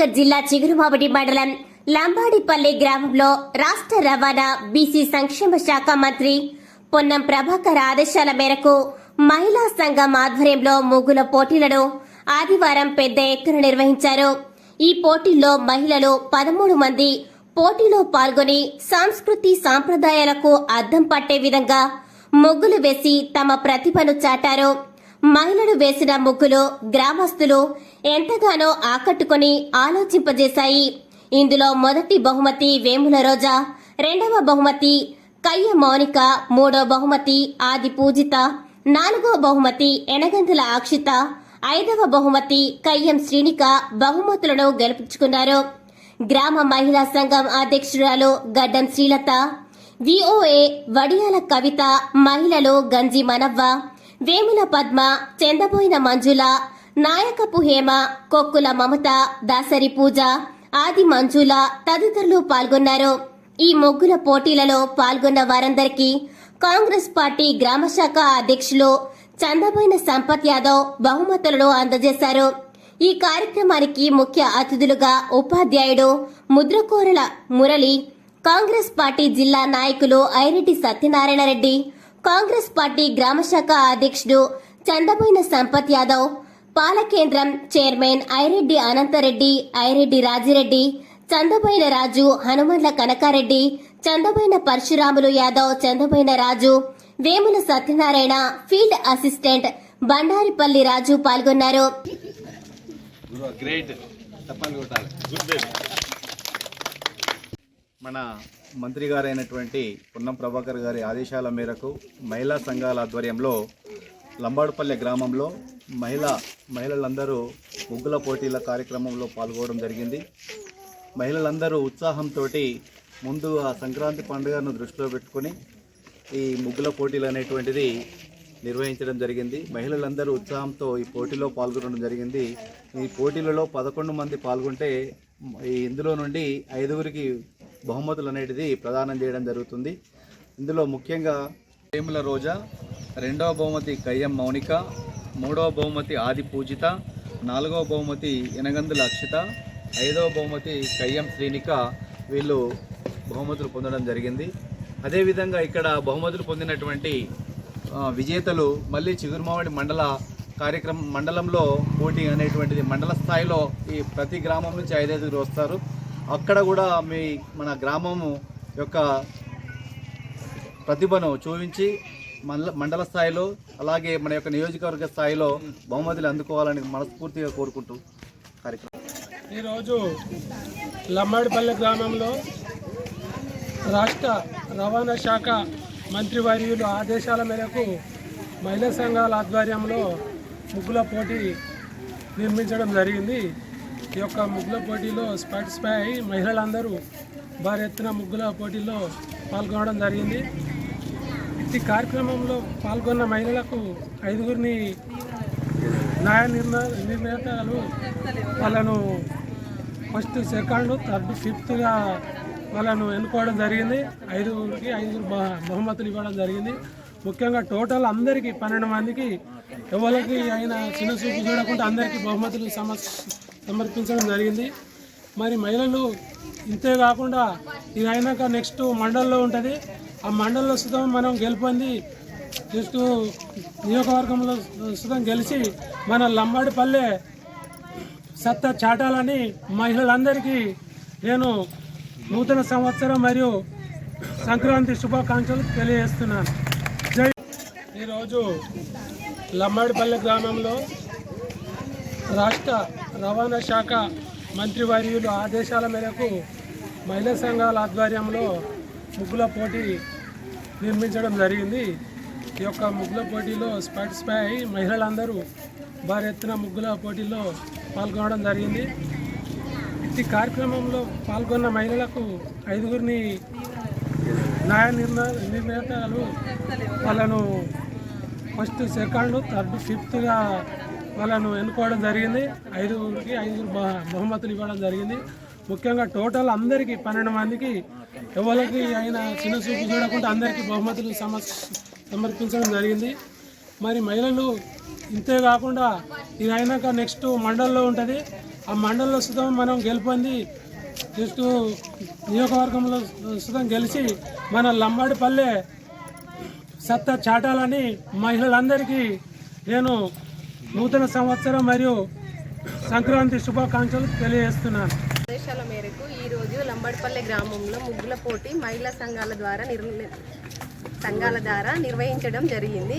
కరీంనగర్ జిల్లా చిగురుమామిడి మండలం లంబాడిపల్లి గ్రామంలో రాష్ట్ర రవాణా బీసీ సంక్షేమ శాఖ మంత్రి పొన్నం ప్రభాకర్ ఆదేశాల మేరకు మహిళా సంఘం ఆధ్వర్యంలో ముగ్గుల పోటీలను ఆదివారం పెద్ద ఎత్తున నిర్వహించారు. ఈ పోటీల్లో మహిళలు పదమూడు మంది పోటీలో పాల్గొని సంస్కృతి సాంప్రదాయాలకు అద్దం పట్టే విధంగా ముగ్గులు వేసి తమ ప్రతిభను చాటారు. మహిళలు వేసిన ముగ్గులు గ్రామస్తులు ఎంతగానో ఆకట్టుకుని ఆలోచింపజేశాయి. ఇందులో మొదటి బహుమతి వేముల రోజా రెండవ బహుమతి కయ్య మౌనిక మూడో బహుమతి ఆది పూజిత నాలుగో బహుమతి ఎనగంతుల అక్షిత ఐదవ బహుమతి కయ్యం శ్రీనిక బహుమతులను గెలుపుచుకున్నారు. గ్రామ మహిళా సంఘం అధ్యక్షురాలు గడ్డం శ్రీలత విఓఏ వడియాల కవిత మహిళలు గంజి మనవ్వ వేముల పద్మ చెందబోయిన మంజుల నాయకపు హేమ కొక్కుల మమత దాసరి పూజ ఆది మంజుల తదితరులు పాల్గొన్నారు. ఈ ముగ్గుల పోటీలలో పాల్గొన్న వారందరికీ కాంగ్రెస్ పార్టీ గ్రామ శాఖ అధ్యక్షులు చందబోయిన సంపత్ యాదవ్ బహుమతులను అందజేశారు. ఈ కార్యక్రమానికి ముఖ్య అతిథులుగా ఉపాధ్యాయుడు ముద్రకోరల మురళి కాంగ్రెస్ పార్టీ జిల్లా నాయకులు ఐరెడ్డి సత్యనారాయణ రెడ్డి కాంగ్రెస్ పార్టీ గ్రామశాఖ అధ్యక్షుడు Chandaboina Sampath Yadav పాలకేంద్రం chairman Ireddy Anantareddy Ireddy Rajireddy Chandaboina Raju Hanumanla Kanakareddy Chandaboina Parasuramulu Yadav Chandaboina Raju Vemula Satyanarayana field assistant Bandaripalli Raju పాల్గొన్నారు. మన మంత్రి గారైనటువంటి పొన్నం ప్రభాకర్ గారి ఆదేశాల మేరకు మహిళా సంఘాల ఆధ్వర్యంలో లంబాడుపల్లె గ్రామంలో మహిళా మహిళలందరూ ముగ్గుల పోటీల కార్యక్రమంలో పాల్గొనడం జరిగింది. మహిళలందరూ ఉత్సాహంతో ముందు ఆ సంక్రాంతి పండుగను దృష్టిలో పెట్టుకొని ఈ ముగ్గుల పోటీలు అనేటువంటిది నిర్వహించడం జరిగింది. మహిళలందరూ ఉత్సాహంతో ఈ పోటీలో పాల్గొనడం జరిగింది. ఈ పోటీలలో పదకొండు మంది పాల్గొంటే ఇందులో నుండి ఐదుగురికి బహుమతులు అనేటిది ప్రదానం చేయడం జరుగుతుంది. ఇందులో ముఖ్యంగా ప్రేముల రోజా రెండవ బహుమతి కయ్యం మౌనిక మూడవ బహుమతి ఆది పూజిత నాలుగవ బహుమతి ఎనగందుల అక్షిత ఐదవ బహుమతి కయ్యం శ్రీనిక వీళ్ళు బహుమతులు పొందడం జరిగింది. అదేవిధంగా ఇక్కడ బహుమతులు పొందినటువంటి విజేతలు మళ్ళీ చిగురుమావడి మండల కార్యక్రమం మండలంలో పోటీ అనేటువంటిది మండల స్థాయిలో ఈ ప్రతి గ్రామం నుంచి ఐదైదుగురు వస్తారు. అక్కడ కూడా మీ మన గ్రామము యొక్క ప్రతిభను చూపించి మండల మండల స్థాయిలో అలాగే మన యొక్క నియోజకవర్గ స్థాయిలో బహుమతులు అందుకోవాలని మనస్ఫూర్తిగా కోరుకుంటూ కార్యక్రమం. ఈరోజు లమ్మాడిపల్లె గ్రామంలో రాష్ట్ర రవాణా శాఖ మంత్రివర్యులు ఆదేశాల మేరకు మహిళా సంఘాల ఆధ్వర్యంలో ముగ్గుల పోటీ నిర్మించడం జరిగింది. ఈ యొక్క ముగ్గుల పోటీలో పార్టిసిపై అయి మహిళలందరూ భారీ ఎత్తున ముగ్గుల పోటీలో పాల్గొనడం జరిగింది. ఈ కార్యక్రమంలో పాల్గొన్న మహిళలకు ఐదుగురిని న్యాయ నిర్ణయ నిర్ణేతలు వాళ్ళను ఫస్ట్ సెకండ్ థర్డ్ ఫిఫ్త్గా వాళ్ళను ఎన్నుకోవడం జరిగింది. ఐదుగురికి ఐదుగురు బహుమతులు ఇవ్వడం జరిగింది. ముఖ్యంగా టోటల్ అందరికీ పన్నెండు మందికి ఎవరికి అయినా చిన్న చూపు చూడకుండా అందరికీ బహుమతులు సమస్య సమర్పించడం జరిగింది. మరి మహిళలు ఇంతే కాకుండా ఇది అయినాక నెక్స్ట్ మండల్లో ఉంటుంది. ఆ మండల్లో సుతం మనం గెలుపొంది నెక్స్ట్ నియోజకవర్గంలో సుతం గెలిచి మన లంబాడిపల్లె సత్తా చాటాలని మహిళలందరికీ నేను నూతన సంవత్సరం మరియు సంక్రాంతి శుభాకాంక్షలు తెలియజేస్తున్నాను. జై ఈరోజు లంబాడిపల్లె గ్రామంలో రాష్ట్ర రవాణా శాఖ మంత్రివర్యుల ఆదేశాల మేరకు మహిళా సంఘాల ఆధ్వర్యంలో ముగ్గుల పోటీ నిర్మించడం జరిగింది. ఈ యొక్క ముగ్గుల పోటీలో పార్టిసిపై అయి మహిళలందరూ భారీ ఎత్తున ముగ్గుల పోటీలో పాల్గొనడం జరిగింది. ఈ కార్యక్రమంలో పాల్గొన్న మహిళలకు ఐదుగురిని న్యాయ నిర్ణయ నిర్ణేతలు వాళ్ళను ఫస్ట్ సెకండ్ థర్డ్ ఫిఫ్త్గా వాళ్ళను ఎన్నుకోవడం జరిగింది. ఐదుగురికి ఐదుగురు బహుమతులు ఇవ్వడం జరిగింది. ముఖ్యంగా టోటల్ అందరికీ పన్నెండు మందికి ఎవరికి అయినా చిన్న చూపు చూడకుండా అందరికీ బహుమతులు సమ సమర్పించడం జరిగింది. మరి మహిళలు ఇంతే కాకుండా ఇది అయినాక నెక్స్ట్ మండల్లో ఉంటుంది. ఆ మండల్లో సుతం మనం గెలుపొంది నెక్స్ట్ నియోజకవర్గంలో సుతం గెలిచి మన లంబాడిపల్లె సత్తా చాటాలని మహిళలందరికీ నేను నూతన సంవత్సరం మరియు సంక్రాంతి శుభాకాంక్షలు తెలియజేస్తున్నాను. ఆదేశాల మేరకు ఈరోజు లంబడిపల్లె గ్రామంలో ముగ్గుల పోటీ మహిళా సంఘాల ద్వారా నిర్మి సంఘాల ద్వారా నిర్వహించడం జరిగింది.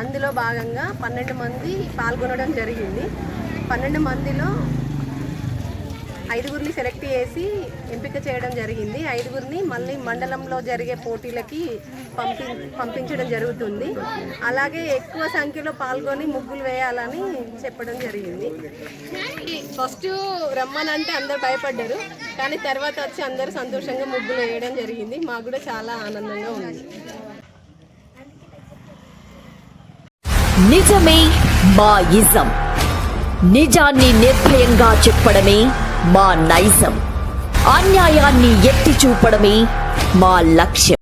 అందులో భాగంగా పన్నెండు మంది పాల్గొనడం జరిగింది. పన్నెండు మందిలో ఐదుగురిని సెలెక్ట్ చేసి ఎంపిక చేయడం జరిగింది. ఐదుగురిని మళ్ళీ మండలంలో జరిగే పోటీలకి పంపి పంపించడం జరుగుతుంది. అలాగే ఎక్కువ సంఖ్యలో పాల్గొని ముగ్గులు వేయాలని చెప్పడం జరిగింది. ఫస్ట్ రమ్మనంటే అందరు భయపడ్డారు. కానీ తర్వాత వచ్చి అందరూ సంతోషంగా ముగ్గులు వేయడం జరిగింది. మాకు కూడా చాలా ఆనందంగా ఉంది. నిజమే మా ఇజం నిజాన్ని నిర్భయంగా చెప్పడమే మా నైజం. అన్యాయాన్ని ఎత్తి చూపడమే మా లక్ష్యం.